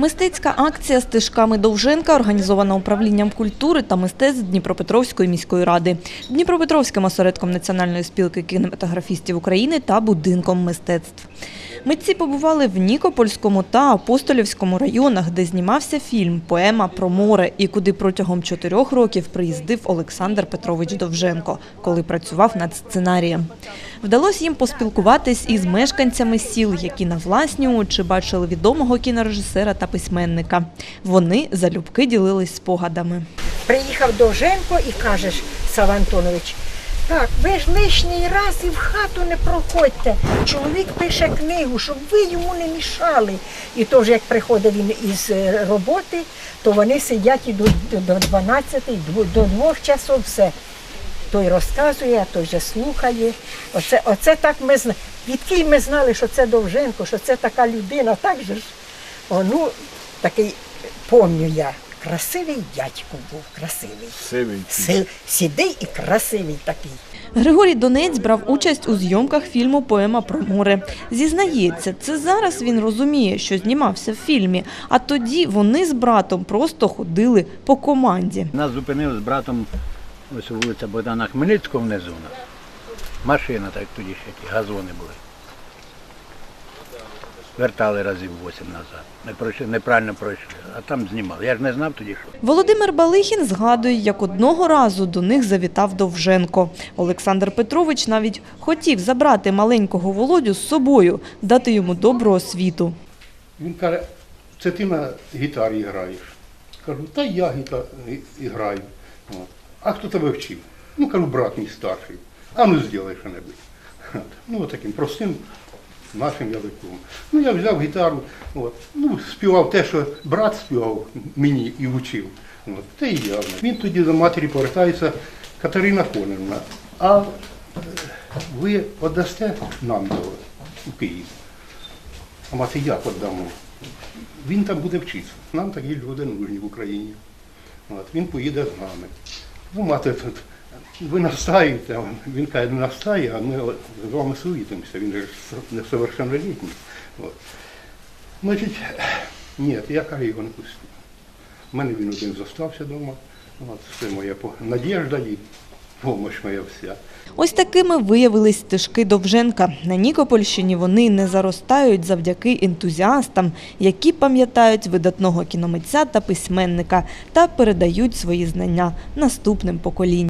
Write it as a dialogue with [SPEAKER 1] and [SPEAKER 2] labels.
[SPEAKER 1] Мистецька акція стежками Довженка організована управлінням культури та мистецтв Дніпропетровської міської ради, Дніпропетровським осередком Національної спілки кінематографістів України та будинком мистецтв. Митці побували в Нікопольському та Апостолівському районах, де знімався фільм Поема про море і куди протягом чотирьох років приїздив Олександр Петрович Довженко, коли працював над сценарієм. Вдалося їм поспілкуватись із мешканцями сіл, які на власні очі бачили відомого кінорежисера та письменника. Вони залюбки ділились спогадами.
[SPEAKER 2] Приїхав Довженко і кажеш, Сава Антонович, так, ви ж лишній раз і в хату не проходьте. Чоловік пише книгу, щоб ви йому не мішали. І теж, як приходить він із е, роботи, то вони сидять і до, до 12, дво- до двох часов все. Той розказує, а той же слухає. Оце, оце так ми знаємо. Відкіль ми знали, що це Довженко, що це така людина, так же ж. О, ну, такий, помню я, красивий дядько був, красивий.
[SPEAKER 3] Сивий.
[SPEAKER 2] Си- Сідий і красивий такий.
[SPEAKER 1] Григорій Донець брав участь у зйомках фільму Поема про море. Зізнається, це зараз він розуміє, що знімався в фільмі, а тоді вони з братом просто ходили по команді.
[SPEAKER 3] Нас зупинив з братом ось вулиця Богдана Хмельницького внизу у нас. Машина, так тоді ще ті газони були. Вертали разів вісім назад. Не пройшли, неправильно пройшли, а там знімали. Я ж не знав тоді, що.
[SPEAKER 1] Володимир Балихін згадує, як одного разу до них завітав Довженко. Олександр Петрович навіть хотів забрати маленького Володю з собою, дати йому добру освіту.
[SPEAKER 4] Він каже, це ти на гітарі граєш. Кажу, та я гітар граю. А хто тебе вчив? Ну, кажу, брат мій старший. А ну зроби що-небудь. Ну, таким простим нашим язиком. Ну, я взяв гітару, от. ну, співав те, що брат співав мені і вчив. От. Те і я. Він тоді до матері повертається Катерина Конівна. А е, ви віддасте нам до у Київ? А мати як віддамо? Він там буде вчитися. Нам такі люди нужні в Україні. От, він поїде з нами. Ну, мати тут, ви настаєте, він каже, не настає, а ми з вами суїтимося, він же несовершеннолітній. Значить, ні, я кажу, його не пустив. У мене він один зостався вдома. От, це моя надіжда і помощь моя вся.
[SPEAKER 1] Ось такими виявились стежки Довженка. На Нікопольщині вони не заростають завдяки ентузіастам, які пам'ятають видатного кіномитця та письменника та передають свої знання наступним поколінням.